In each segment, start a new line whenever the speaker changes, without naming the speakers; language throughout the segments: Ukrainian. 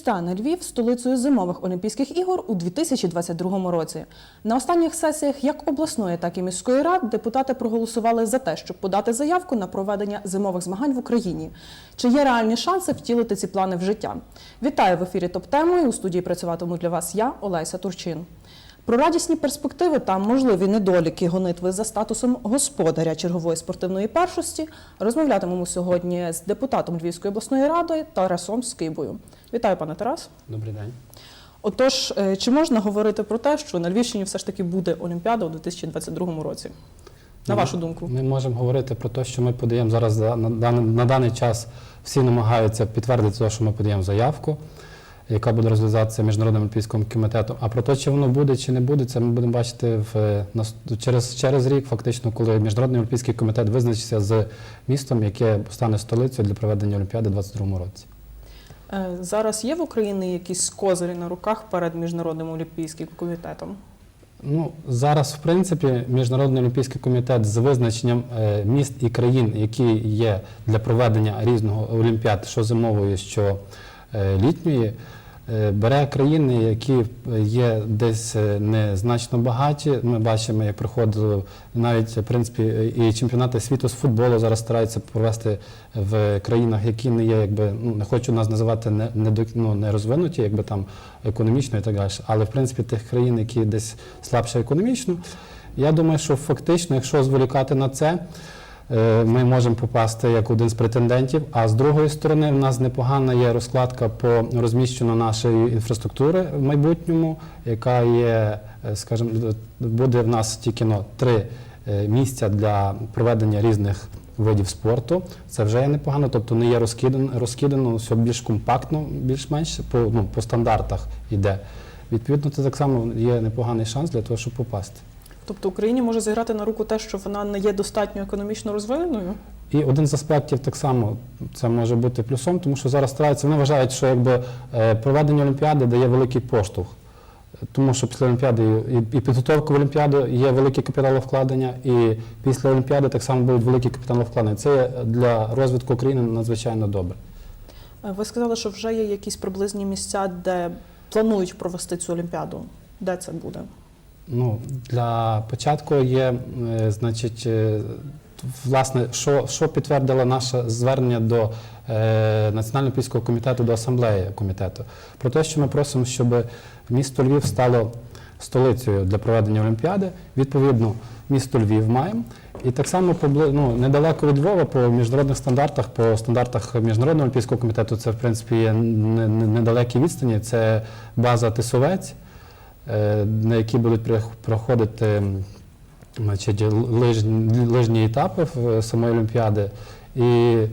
Стане Львів столицею зимових Олімпійських ігор у 2022 році? На останніх сесіях як обласної, так і міської рад депутати проголосували за те, щоб подати заявку на проведення зимових змагань в Україні. Чи є реальні шанси втілити ці плани в життя? Вітаю в ефірі топ теми У студії працюватиму для вас я, Олеся Турчин. Про радісні перспективи та можливі недоліки гонитви за статусом господаря чергової спортивної першості розмовлятимемо сьогодні з депутатом Львівської обласної ради Тарасом Скибою. Вітаю, пане Тарас.
Добрий день.
Отож, е, чи можна говорити про те, що на Львівщині все ж таки буде Олімпіада у 2022 році? На
Ми-
вашу думку?
Ми можемо говорити про те, що ми подаємо зараз за- на, на даний час. Всі намагаються підтвердити те, що ми подаємо заявку, яка буде розглядатися Міжнародним олімпійським комітетом. А про те, чи воно буде чи не буде, це ми будемо бачити в е, через, через рік, фактично, коли Міжнародний олімпійський комітет визначиться з містом, яке стане столицею для проведення Олімпіади у 2022 році.
Е, Зараз є в Україні якісь козирі на руках перед Міжнародним олімпійським комітетом?
Ну зараз, в принципі, міжнародний олімпійський комітет з визначенням е, міст і країн, які є для проведення різного олімпіад, що зимової, що літньої, бере країни, які є десь е, незначно багаті. Ми бачимо, як проходили навіть в принципі і чемпіонати світу з футболу зараз стараються провести в країнах, які не є, якби ну не хочу нас називати не, не, ну, не розвинуті, якби там економічно і так далі. Але в принципі тих країн, які десь слабше економічно, я думаю, що фактично, якщо зволікати на це. Е, Ми можемо попасти як один з претендентів. А з другої сторони, в нас непогана є розкладка по розміщенню нашої інфраструктури в майбутньому, яка є, е, скажімо, буде в нас тільки ну, три е, місця для проведення різних видів спорту. Це вже є непогано, тобто не є розкидано, розкидано все більш компактно, більш-менш по, ну, по стандартах йде. Відповідно, це так само є непоганий шанс для того, щоб попасти.
Тобто Україні може зіграти на руку те, що вона не є достатньо економічно розвиненою?
І один з аспектів так само це може бути плюсом, тому що зараз стараються, вони вважають, що якби е, проведення Олімпіади дає великий поштовх. Тому що після Олімпіади і, підготовка в Олімпіаду є велике капіталовкладення, і після Олімпіади так само будуть великі капіталовкладення. Це для розвитку України надзвичайно добре.
Е, Ви сказали, що вже є якісь приблизні місця, де планують провести цю Олімпіаду. Де це буде?
Ну, для початку є, е, значить, е, власне, що, що підтвердило наше звернення до е, Національного олімпійського комітету, до асамблеї комітету, про те, що ми просимо, щоб місто Львів стало столицею для проведення Олімпіади. Відповідно, місто Львів маємо. І так само ну, недалеко від Львова по міжнародних стандартах, по стандартах Міжнародного олімпійського комітету, це в принципі є не- не- недалекі відстані. Це база Тисовець, на якій будуть проходити значить, лижні, лижні етапи самої Олімпіади. І е,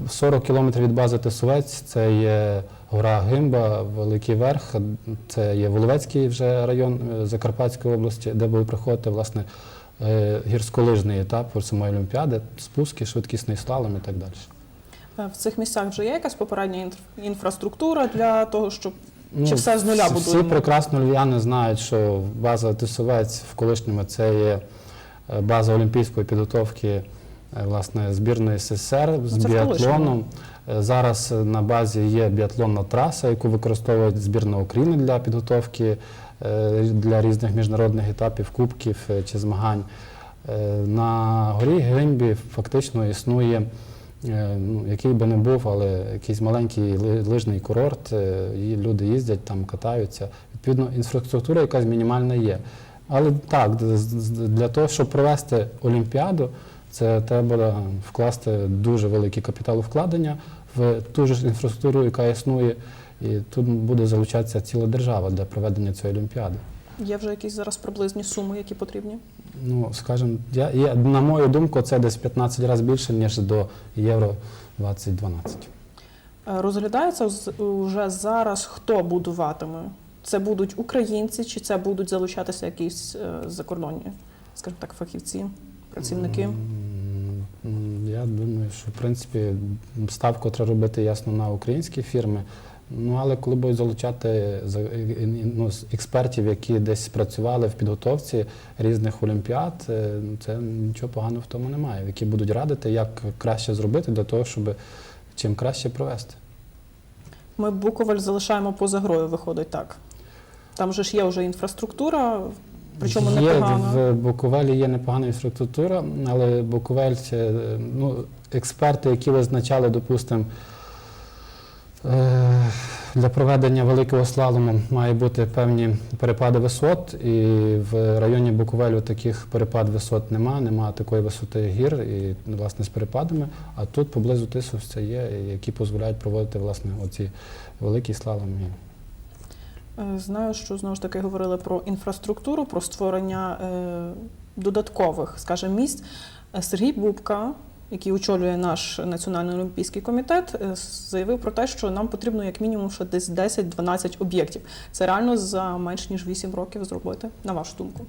в 40 кілометрів від бази Тисовець це є гора Гимба, Великий Верх, це є Воловецький вже район е, Закарпатської області, де будуть проходити власне е, гірськолижний етап самої Олімпіади, спуски, швидкісний слалом і так далі.
Е, В цих місцях вже є якась попередня інфраструктура для того, щоб
Ну,
Чи все з нуля
всі-
будуємо?
Всі прекрасно львів'яни знають, що база Тисовець в колишньому це є е, база олімпійської підготовки е, власне, збірної СССР з
Ну, це
біатлоном. Е, Зараз на базі є біатлонна траса, яку використовує збірна України для підготовки для різних міжнародних етапів, кубків чи змагань. На горі Гримбі фактично існує, який би не був, але якийсь маленький лижний курорт, е, і люди їздять там, катаються. Відповідно, інфраструктура якась мінімальна є. Але так, для того, щоб провести Олімпіаду, це треба вкласти дуже великі капіталовкладення в ту ж інфраструктуру, яка існує, і тут буде залучатися ціла держава для проведення цієї Олімпіади.
є вже якісь зараз приблизні суми, які потрібні?
Ну, скажімо, я, я, на мою думку, це десь 15 разів більше, ніж до Євро 2012.
Е, Розглядається вже зараз, хто будуватиме? Це будуть українці, чи це будуть залучатися якісь е, закордонні, скажімо так, фахівці, працівники?
Я думаю, що в принципі ставку треба робити ясно на українські фірми. Ну але коли будуть залучати ну, експертів, які десь працювали в підготовці різних олімпіад, е, це нічого поганого в тому немає, які будуть радити, як краще зробити для того, щоб чим краще провести.
Ми Буковель залишаємо поза грою, виходить так. Там же ж є вже інфраструктура, причому
є,
непогана.
В Буковелі є непогана інфраструктура, але Буковель, ну, експерти, які визначали, допустимо, е, для проведення великого слалому має бути певні перепади висот, і в районі Буковелю таких перепад висот нема, нема такої висоти гір і власне з перепадами. А тут поблизу Тисовця є, які дозволяють проводити власне оці великі слаломи.
Е, Знаю, що знову ж таки говорили про інфраструктуру, про створення е, додаткових, скажімо, місць. Е, Сергій Бубка, який очолює наш національний олімпійський комітет, е, заявив про те, що нам потрібно як мінімум ще десь 10-12 об'єктів. Це реально за менш ніж 8 років зробити, на вашу думку.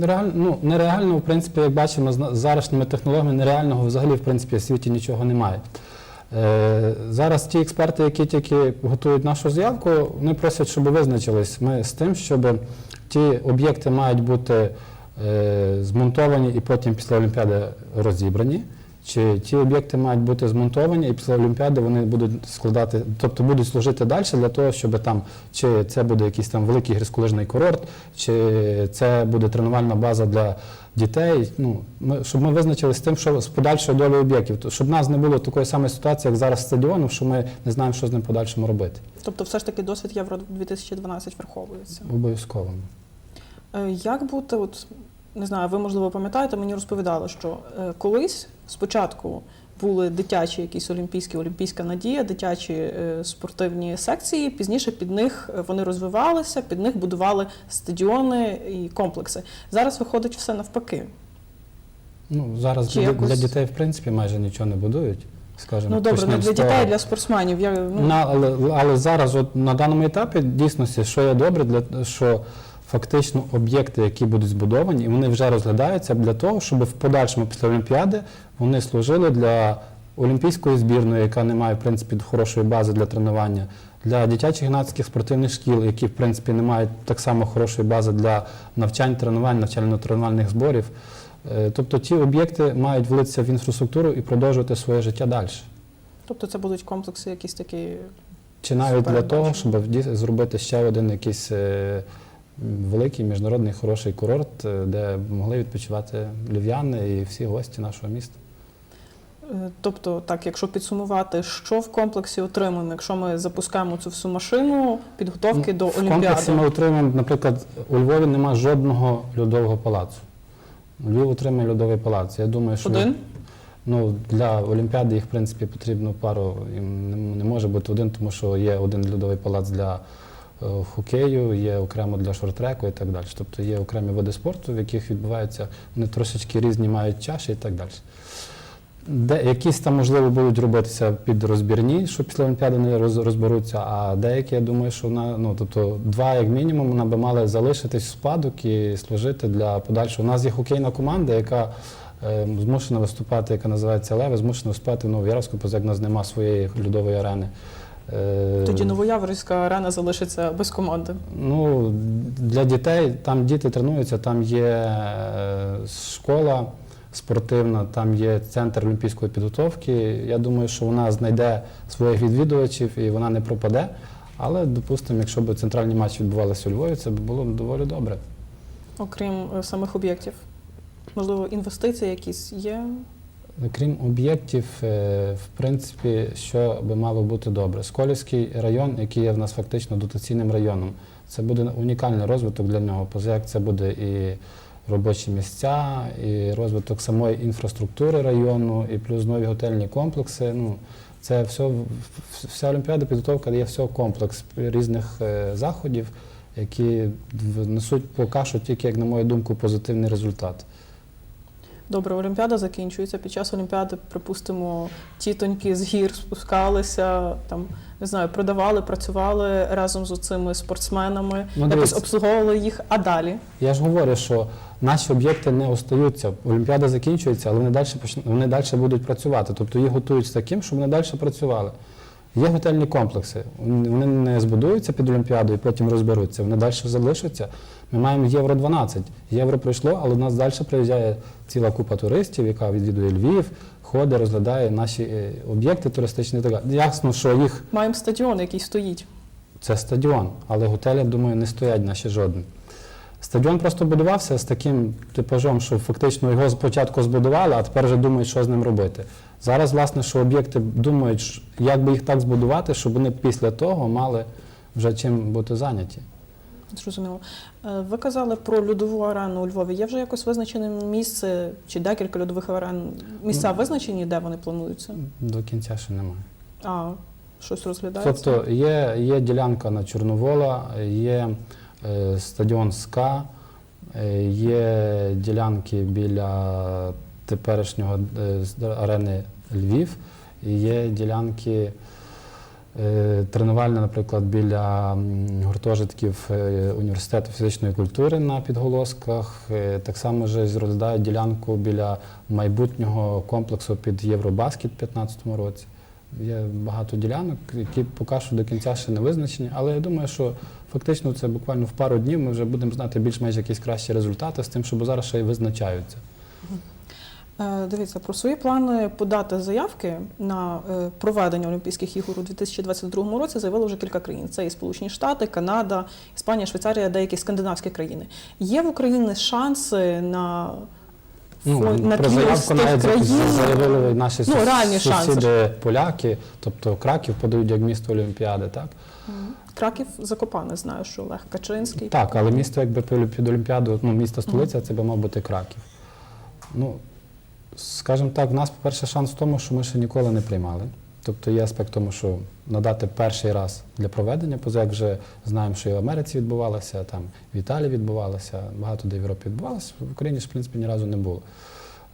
Реально, ну, нереально, в принципі, як бачимо, з зарашніми технологіями нереального взагалі в принципі в світі нічого немає. Е, зараз ті експерти, які тільки готують нашу заявку, вони просять, щоб визначились ми з тим, щоб ті об'єкти мають бути е, змонтовані і потім після Олімпіади розібрані. Чи ті об'єкти мають бути змонтовані і після Олімпіади вони будуть складати, тобто будуть служити далі для того, щоб там, чи це буде якийсь там великий гірськолижний курорт, чи це буде тренувальна база для дітей. Ну, ми, щоб ми визначилися з тим, що з подальшою долею об'єктів, щоб в нас не було такої самої ситуації, як зараз з стадіоном, що ми не знаємо, що з ним подальшому робити.
Тобто, все ж таки досвід Євро 2012 враховується.
Обов'язково.
Е, Як бути, от не знаю, ви можливо пам'ятаєте, мені розповідали, що е, колись спочатку були дитячі якісь олімпійські, олімпійська надія, дитячі е, спортивні секції. Пізніше під них е, вони розвивалися, під них будували стадіони і комплекси. Зараз виходить все навпаки.
Ну, зараз
Чи
для,
якось-
для дітей, в принципі, майже нічого не будують. Скажімо,
Ну добре, не для дітей, а для спортсменів. Я ну
На, але, але зараз, от, на даному етапі, дійсності, що є добре, для, що фактично об'єкти, які будуть збудовані, і вони вже розглядаються для того, щоб в подальшому після Олімпіади вони служили для олімпійської збірної, яка не має в принципі хорошої бази для тренування, для дитячих гімнастських спортивних шкіл, які в принципі не мають так само хорошої бази для навчань, тренувань, навчально-тренувальних зборів. Е, Тобто ті об'єкти мають влитися в інфраструктуру і продовжувати своє життя далі.
тобто це будуть комплекси, якісь такі.
Чи навіть для того, щоб зробити ще один якийсь е, великий міжнародний хороший курорт, е, де могли відпочивати львів'яни і всі гості нашого міста.
Е, Тобто, так, якщо підсумувати, що в комплексі отримуємо, якщо ми запускаємо цю всю машину підготовки до
Ну, В комплексі ми отримаємо, наприклад, у Львові нема жодного льодового палацу. Львів отримає льодовий палац. Я думаю, що
Один?
Ну, для Олімпіади їх, в принципі, потрібно пару. Їм не, може бути один, тому що є один льодовий палац для хокею, є окремо для шорт-треку і так далі. Тобто є окремі види спорту, в яких відбуваються, вони трошечки різні мають чаші і так далі. Де, якісь там, можливо, будуть робитися під розбірні, що після Олімпіади не роз, розберуться, а деякі, я думаю, що на, ну, тобто, два, як мінімум, вона би мали залишитись в спадок і служити для подальшого. У нас є хокейна команда, яка е, змушена виступати, яка називається Леви, змушена виступати в Новояровську, поза як в нас немає своєї льодової арени. Е,
Тоді Новояворівська арена залишиться без команди.
Ну, для дітей там діти тренуються, там є е, школа спортивна, там є центр олімпійської підготовки. Я думаю, що вона знайде своїх відвідувачів і вона не пропаде. Але, допустимо, якщо б центральні матчі відбувалися у Львові, це б було доволі добре.
Окрім е, самих об'єктів. Можливо, інвестиції якісь є.
Крім об'єктів, е, в принципі, що би мало бути добре. Сколівський район, який є в нас фактично дотаційним районом, це буде унікальний розвиток для нього. Поза як це буде і робочі місця, і розвиток самої інфраструктури району, і плюс нові готельні комплекси. Ну, це все, вся Олімпіада підготовка є все комплекс різних е, заходів, які несуть поки що тільки, як на мою думку, позитивний результат.
Добре, Олімпіада закінчується. Під час Олімпіади, припустимо, тітоньки з гір спускалися, там, не знаю, продавали, працювали разом з цими спортсменами,
Ну,
якось обслуговували їх, а далі.
Я ж говорю, що наші об'єкти не остаються. Олімпіада закінчується, але вони далі вони далі будуть працювати. Тобто їх готують з таким, щоб вони далі працювали. Є готельні комплекси. Вони не збудуються під Олімпіаду і потім розберуться. Вони далі залишаться. Ми маємо Євро 12. Євро пройшло, але до нас далі приїжджає ціла купа туристів, яка відвідує Львів, ходить, розглядає наші е, об'єкти туристичні. і так далі. Ясно, що їх
Маємо стадіон, який стоїть.
це стадіон, але готелі, думаю, не стоять наші жодні. Стадіон просто будувався з таким типажом, що фактично його спочатку збудували, а тепер вже думають, що з ним робити. Зараз, власне, що об'єкти думають, як би їх так збудувати, щоб вони після того мали вже чим бути зайняті.
Зрозуміло. Е, Ви казали про льодову арену у Львові. Є вже якось визначене місце чи декілька льодових арен? Місця визначені, де вони плануються?
До кінця ще немає.
А щось розглядається?
Тобто є, є ділянка на Чорновола, є е, стадіон СКА, е, є ділянки біля теперішнього е, арени Львів, і є ділянки е, тренувальні, наприклад, біля гуртожитків е, університету фізичної культури на підголосках. Так само вже розглядають ділянку біля майбутнього комплексу під Євробаскет у 2015 році. Є багато ділянок, які поки що до кінця ще не визначені, але я думаю, що фактично це буквально в пару днів ми вже будемо знати більш-менш якісь кращі результати з тим, що зараз ще й визначаються.
Е, Дивіться, про свої плани подати заявки на е, проведення Олімпійських ігор у 2022 році заявили вже кілька країн. Це і Сполучені Штати, Канада, Іспанія, Швейцарія, деякі скандинавські країни. Є в Україні шанси на, фон- на
Ну, про заявку навіть
країн?
заявили наші
Ну, реальні шанси.
поляки, тобто Краків подають як місто Олімпіади, так?
Краків Закопане, знаю, що Олег Качинський.
Так, але місто якби під під Олімпіаду, ну, місто столиця, це би мав бути Краків. Ну, скажімо так, в нас, по-перше, шанс в тому, що ми ще ніколи не приймали. Тобто є аспект тому, що надати перший раз для проведення, поза як вже знаємо, що і в Америці відбувалося, там в Італії відбувалося, багато де в Європі відбувалося, в Україні ж, в принципі, ні разу не було.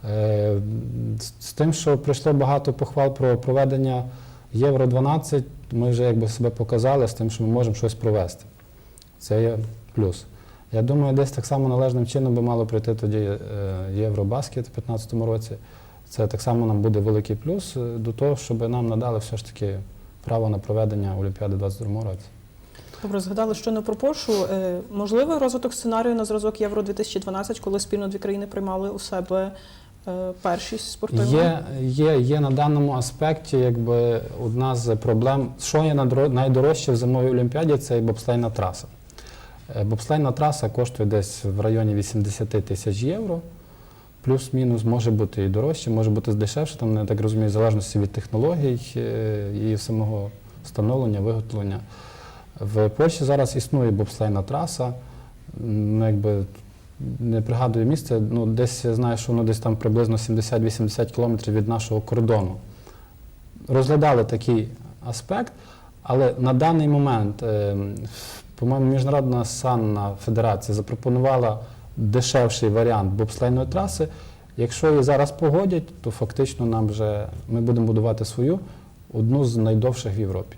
Е, з- тим, що прийшло багато похвал про проведення Євро 12, ми вже якби себе показали з тим, що ми можемо щось провести. Це є плюс. Я думаю, десь так само належним чином би мало пройти тоді е, Євробаскет у 2015 році. Це так само нам буде великий плюс е, до того, щоб нам надали все ж таки право на проведення Олімпіади у 2022 році.
Добре, згадали щойно про Польщу. Е, Можливий розвиток сценарію на зразок Євро 2012, коли спільно дві країни приймали у себе першість спортивну?
Є, є, є на даному аспекті якби одна з проблем. Що є найдорожче в зимовій олімпіаді, це бобслейна траса. Е, Бобслейна траса коштує десь в районі 80 тисяч євро. Плюс-мінус може бути і дорожче, може бути дешевше, там, я так розумію, в залежності від технологій е, і самого встановлення, виготовлення. В Польщі зараз існує бобслейна траса. Ну, якби не пригадую місце, ну десь я знаю, що воно десь там приблизно 70-80 кілометрів від нашого кордону. Розглядали такий аспект, але на даний момент, е, по-моєму, Міжнародна санна федерація запропонувала дешевший варіант бобслейної траси. Якщо її зараз погодять, то фактично нам вже ми будемо будувати свою одну з найдовших в Європі.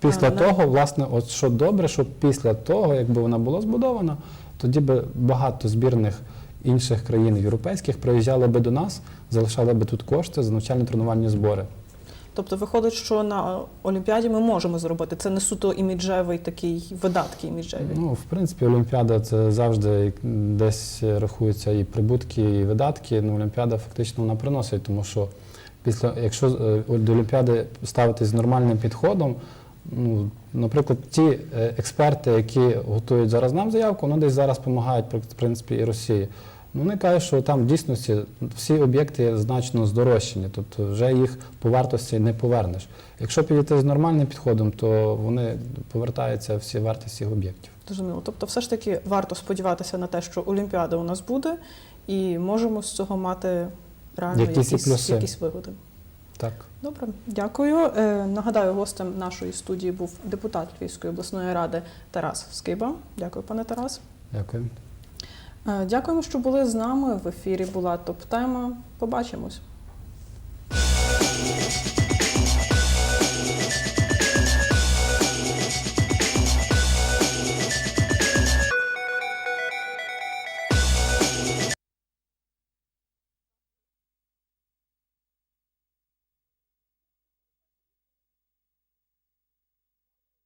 Після
А,
того, власне, от що добре, що після того, якби вона була збудована, тоді би багато збірних інших країн європейських приїжджали би до нас, залишали би тут кошти за навчально-тренувальні збори.
Тобто виходить, що на Олімпіаді ми можемо зробити. Це не суто іміджевий такий видатки іміджеві.
Ну, в принципі, Олімпіада це завжди десь рахуються і прибутки, і видатки. Ну, Олімпіада фактично вона приносить, тому що після, якщо е, до Олімпіади ставитись з нормальним підходом, ну, наприклад, ті е, експерти, які готують зараз нам заявку, вони десь зараз допомагають, в принципі, і Росії. Ну, вони кажуть, що там в дійсності всі об'єкти значно здорожчені, тобто вже їх по вартості не повернеш. Якщо підійти з нормальним підходом, то вони повертаються всі вартість цих об'єктів.
Зрозуміло. Тобто, все ж таки варто сподіватися на те, що Олімпіада у нас буде, і можемо з цього мати реально
Якісь
якісь, якісь вигоди.
Так.
Добре, дякую. Е, Нагадаю, гостем нашої студії був депутат Львівської обласної ради Тарас Скиба. Дякую, пане Тарас.
Дякую.
Е, Дякуємо, що були з нами. В ефірі була топ-тема. Побачимось.